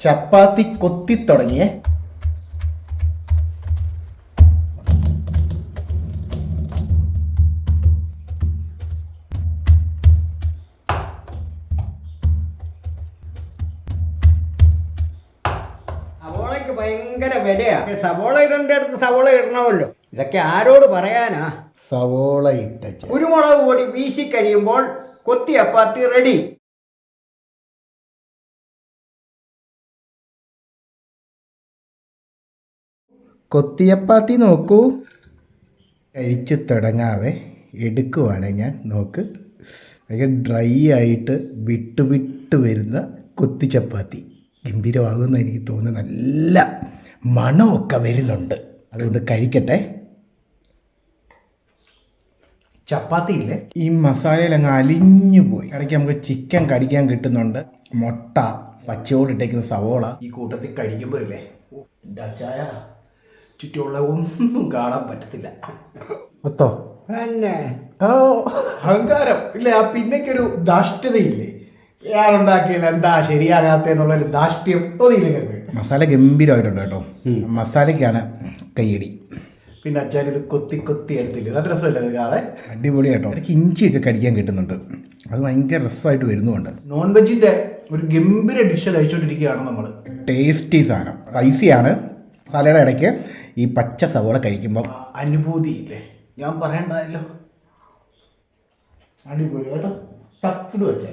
ചപ്പാത്തി കൊത്തി തുടങ്ങിയേ. സവോളയ്ക്ക് ഭയങ്കര വിലയാ. സവോള ഇടേണ്ട അടുത്ത് സവോള ഇടണമല്ലോ. ഇതൊക്കെ ആരോട് പറയാനാ? സവോള ഇട്ട കുരുമുളക് പൊടി വീശി കഴിയുമ്പോൾ കൊത്തി അപ്പാത്തി റെഡി കൊത്തിയപ്പാത്തി നോക്കൂ. കഴിച്ച് തുടങ്ങാവേ. എടുക്കുവാണേ ഞാൻ. നോക്ക്. ഭയങ്കര ഡ്രൈ ആയിട്ട് വിട്ട് വിട്ട് വരുന്ന കൊത്തി ചപ്പാത്തി ഗംഭീരമാകുമെന്ന് എനിക്ക് തോന്നുന്നു. നല്ല മണമൊക്കെ വരുന്നുണ്ട്. അതുകൊണ്ട് കഴിക്കട്ടെ. ചപ്പാത്തിയില്ലേ ഈ മസാലയിൽ അങ്ങ് അലിഞ്ഞു പോയി. ഇടയ്ക്ക് നമുക്ക് ചിക്കൻ കടിക്കാൻ കിട്ടുന്നുണ്ട്. മുട്ട പച്ചയോടിട്ടേക്കുന്ന സവോള ഈ കൂട്ടത്തിൽ എന്റെ അച്ചായ ചുറ്റുമുള്ള ഒന്നും കാണാൻ പറ്റത്തില്ല. അഹങ്കാരം തന്നെ ഓ. അഹങ്കാരം. ഇല്ലേ ആ പിന്നേക്കൊരു ധാഷ്ട്യതയില്ലേ ഞാനുണ്ടാക്കിയില്ല എന്താ ശരിയാകാത്തെന്നുള്ളൊരു ദാഷ്ട്യം തോന്നിയില്ല ഞങ്ങൾക്ക് മസാല ഗംഭീരമായിട്ടുണ്ട് കേട്ടോ. മസാലയ്ക്കാണ് കയ്യടി. പിന്നെ അച്ഛൻ ഇത് കൊത്തി കൊത്തി എടുത്തില്ലേ? നല്ല രസമല്ലേ അത് കാണാൻ? അടിപൊളി കേട്ടോ. ഇടയ്ക്ക് ഇഞ്ചിയൊക്കെ കടിക്കാൻ കിട്ടുന്നുണ്ട്. അത് ഭയങ്കര രസമായിട്ട് വരുന്നുണ്ട് നോൺ വെജിന്റെ ഒരു ഗംഭീര ഡിഷ് കഴിച്ചുകൊണ്ടിരിക്കുകയാണ് നമ്മൾ ടേസ്റ്റി സാധനം. സ്പൈസിയാണ് മസാലയുടെ ഇടയ്ക്ക് ഈ പച്ച സവോള കഴിക്കുമ്പോൾ അനുഭൂതി ഇല്ലേ ഞാൻ പറയണ്ടല്ലോ അടിപൊളി. കേട്ടോ? തക്കിട് വെച്ചേ